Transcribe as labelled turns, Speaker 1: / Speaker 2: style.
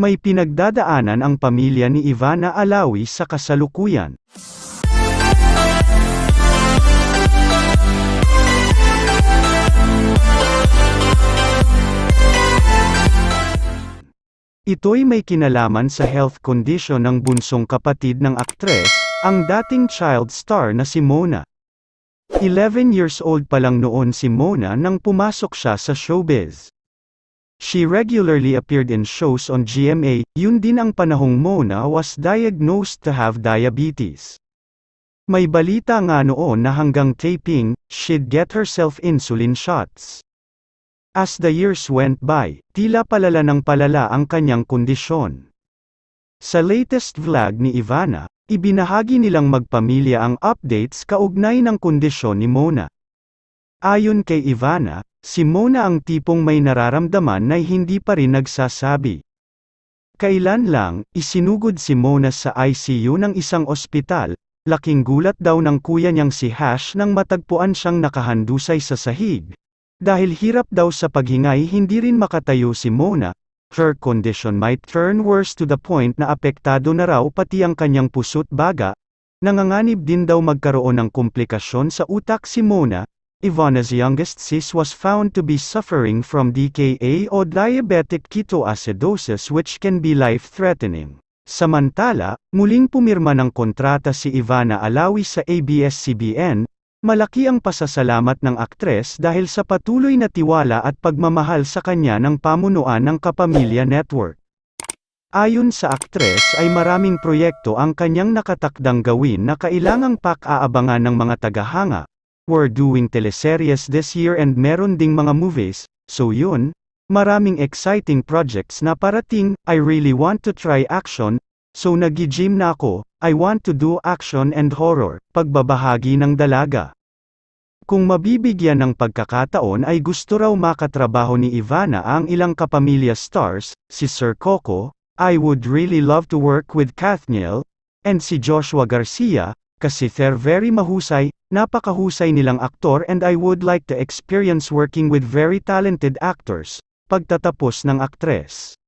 Speaker 1: May pinagdadaanan ang pamilya ni Ivana Alawi sa kasalukuyan. Ito'y may kinalaman sa health condition ng bunsong kapatid ng aktres, ang dating child star na si Mona. 11 years old pa lang noon si Mona nang pumasok siya sa showbiz. She regularly appeared in shows on GMA, yun din ang panahong Mona was diagnosed to have diabetes. May balita nga noon na hanggang taping, she'd get herself insulin shots. As the years went by, tila palala ng palala ang kanyang kondisyon. Sa latest vlog ni Ivana, ibinahagi nilang magpamilya ang updates kaugnay ng kondisyon ni Mona. Ayon kay Ivana, si Mona ang tipong may nararamdaman na hindi pa rin nagsasabi. Kailan lang, isinugod si Mona sa ICU ng isang ospital, laking gulat daw ng kuya niyang si Hash nang matagpuan siyang nakahandusay sa sahig. Dahil hirap daw sa paghingay hindi rin makatayo si Mona, her condition might turn worse to the point na apektado na raw pati ang kanyang puso't baga, nanganganib din daw magkaroon ng komplikasyon sa utak si Mona, Ivana's youngest sis was found to be suffering from DKA o diabetic ketoacidosis which can be life-threatening. Samantala, muling pumirma ng kontrata si Ivana Alawi sa ABS-CBN, Malaki ang pasasalamat ng aktres dahil sa patuloy na tiwala at pagmamahal sa kanya ng pamunuan ng Kapamilya Network. Ayon sa aktres ay maraming proyekto ang kanyang nakatakdang gawin na kailangang pak-aabangan ng mga tagahanga. We're doing teleseries this year and meron ding mga movies, so yun, maraming exciting projects na parating, I really want to try action, so nagi-gym na ako, I want to do action and horror, pagbabahagi ng dalaga. Kung mabibigyan ng pagkakataon ay gusto raw makatrabaho ni Ivana ang ilang kapamilya stars, si Sir Coco, I would really love to work with Kathniel, and si Joshua Garcia, kasi they're very mahusay, napakahusay nilang aktor and I would like to experience working with very talented actors, pagtatapos ng aktres.